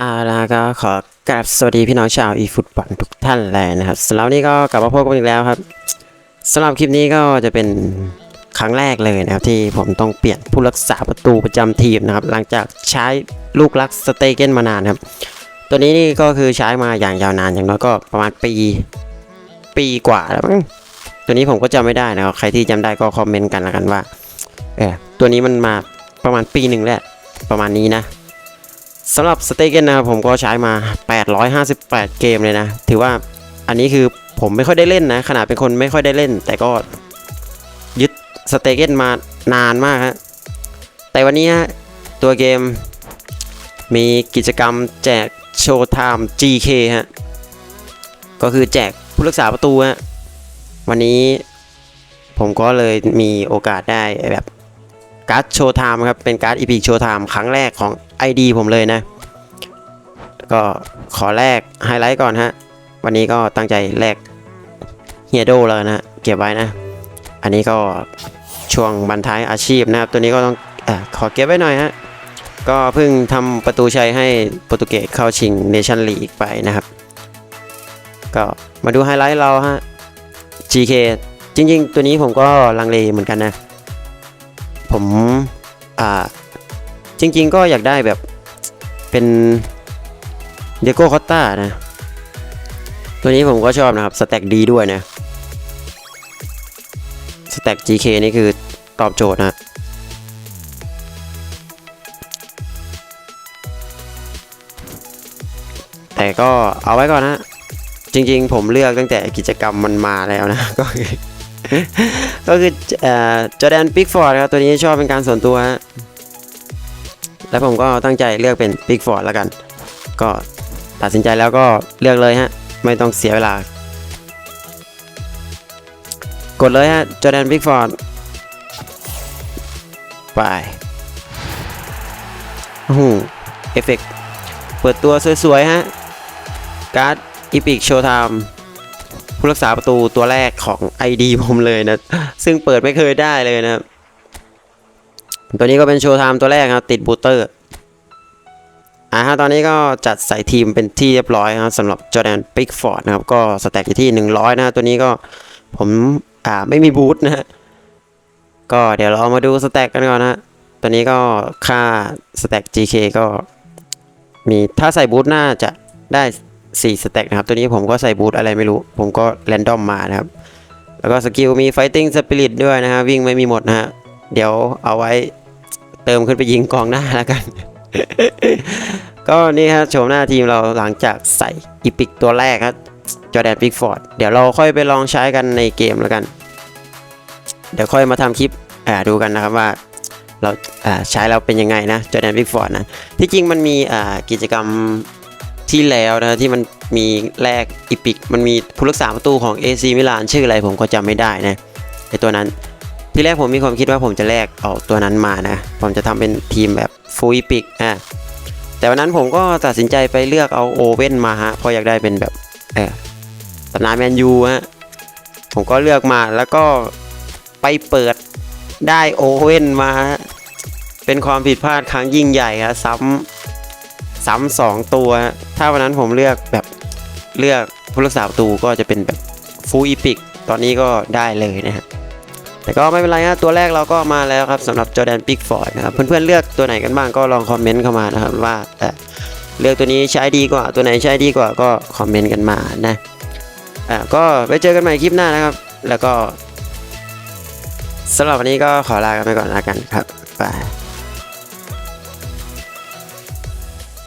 อ่าแล้วก็ขอกราบสวัสดีพี่น้องชาวอีฟุตบอลทุกท่านเลยนะครับสำหรับนี้ก็กลับมาพบกันอีกแล้วครับสำหรับคลิปนี้ก็จะเป็นครั้งแรกเลยนะครับที่ผมต้องเปลี่ยนผู้รักษาประตูประจำทีมนะครับ หลังจากใช้ลูกรักสเตเกนมานานครับ ตัวนี้นี่ก็คือใช้มาอย่างยาวนานอย่างน้อยก็ประมาณปีปีกว่าแล้วมั้งตัวนี้ผมก็จำไม่ได้นะครับใครที่จำได้ก็คอมเมนต์กันละกันว่าเออตัวนี้มันมาประมาณปีหนึ่งแหล้วประมาณนี้นะ สำหรับสเตเกนนะครับผมก็ใช้มา 858 เกมเลยนะ ถือว่าอันนี้คือผมไม่ค่อยได้เล่นนะ ขนาดเป็นคนไม่ค่อยได้เล่น แต่ก็ยึดสเตเกนมานานมากฮะแต่วันนี้ตัวเกมมีกิจกรรมแจกโชว์ไทม์ GK ฮะ ก็คือแจกผู้รักษาประตูฮะ วันนี้ผมก็เลยมีโอกาสได้แบบ การ์ดโชว์ไทม์ครับ เป็นการ์ดอีพิกโชว์ไทม์ครั้งแรกของ ID ผมเลยนะ ก็ขอแลกไฮไลท์ก่อนฮะ วันนี้ก็ตั้งใจแลกเฮียโดแล้วนะ เก็บไว้นะ อันนี้ก็ช่วงบรรท้ายอาชีพนะครับ ตัวนี้ก็ต้องอขอเก็บไว้หน่อยฮะ ก็เพิ่งทำประตูชัยให้โปรตุเกสเข้าชิงเนชั่นลีกไปนะครับ ก็มาดูไฮไลท์เราฮะ GK จริง ๆ ตัวนี้ผมก็ลังเลเหมือนกันนะ ผมอ่าจริง ๆ ก็อยากได้แบบเป็นเดโก้คอตตานะ ตัวนี้ผมก็ชอบนะครับสแต็กดีด้วยนะสแต็ก GK นี่คือตอบโจทย์นะแต่ก็เอาไว้ก่อนนะ จริงๆ ผมเลือกตั้งแต่กิจกรรมมันมาแล้วนะก็คือ ก็คือจอแดนปิกฟอร์ดครับ ตัวนี้ชอบเป็นการส่วนตัว แล้วผมก็ตั้งใจเลือกเป็นปิกฟอร์ดแล้วกัน ก็ตัดสินใจแล้วก็เลือกเลยฮะ ไม่ต้องเสียเวลา กดเลยฮะจอแดนปิกฟอร์ดไปโอ้เอฟเฟกเปิดตัวสวยๆฮะ การ์ดอีพิกโชว์ไทม์ ผู้รักษาประตูตัวแรกของ ID ผมเลยนะ ซึ่งเปิดไม่เคยได้เลยนะครับ ตัวนี้ก็เป็นโชว์ไทม์ตัวแรกครับ ติดบูสเตอร์อ่าฮะตอนนี้ก็จัดใส่ทีมเป็นที่เรียบร้อยครับสำหรับจอแดนปิกฟอร์ดนะครับ ก็สแต็กอยู่ที่ 100 นะตัวนี้ก็ผมอ่าไม่มีบูทนะฮะก็เดี๋ยวเรามาดูสแต็กกันก่อนนะตัวนี้ก็ค่าสแต็ก GK ก็มีถ้าใส่บูทน่าจะได้ 4สแต็กนะครับ ตัวนี้ผมก็ใส่บูทอะไรไม่รู้ ผมก็แรนดอมมานะครับ แล้วก็สกิลมี Fighting Spirit ด้วยนะฮะวิ่งไม่มีหมดนะฮะเดี๋ยวเอาไว้เติมขึ้นไปยิงกองหน้าแล้วกัน ก็นี่ครับโฉมหน้าทีมเราหลังจากใส่อีพิกตัวแรกครับจอแดนปิกฟอร์ดเดี๋ยวเราค่อยไปลองใช้กันในเกมแล้วกัน เดี๋ยวค่อยมาทำคลิปอ่าดูกันนะครับว่าเราอ่าใช้แล้วเป็นยังไงนะจอแดนปิกฟอร์ดนะที่จริงมันมีอ่ากิจกรรม ที่แล้วนะที่มันมีแลกอีพิก มันมีผู้รักษาประตูของ AC มิลานชื่ออะไรผมก็จำไม่ได้นะไอตัวนั้นที่แรกผมมีความคิดว่าผมจะแลกเอาตัวนั้นมานะ ผมจะทำเป็นทีมแบบฟูอีพิกอะแต่วันนั้นผมก็ตัดสินใจไปเลือกเอาโอเว่นมาฮะเพราะอยากได้เป็นแบบเออตำนานแมนยูฮะผมก็เลือกมาแล้วก็ไปเปิดได้โอเว่นมา เป็นความผิดพลาดครั้งยิ่งใหญ่ครับซ้ำ ซ้ำสองตัว ถ้าวันนั้นผมเลือกแบบเลือกผู้รักษาประตูก็จะเป็นแบบฟูอีพิกตอนนี้ก็ได้เลยนะฮะแต่ก็ไม่เป็นไรฮะตัวแรกเราก็มาแล้วครับสำหรับจอแดนปิกฟอร์ดนะครับเพื่อนๆเลือกตัวไหนกันบ้างก็ลองคอมเมนต์เข้ามานะครับว่าเอ่เลือกตัวนี้ใช้ดีกว่าตัวไหนใช้ดีกว่าก็คอมเมนต์กันมานะอ่าก็ไปเจอกันใหม่คลิปหน้านะครับ แล้วก็สำหรับวันนี้ก็ขอลากันไปก่อนแล้วกันครับบาย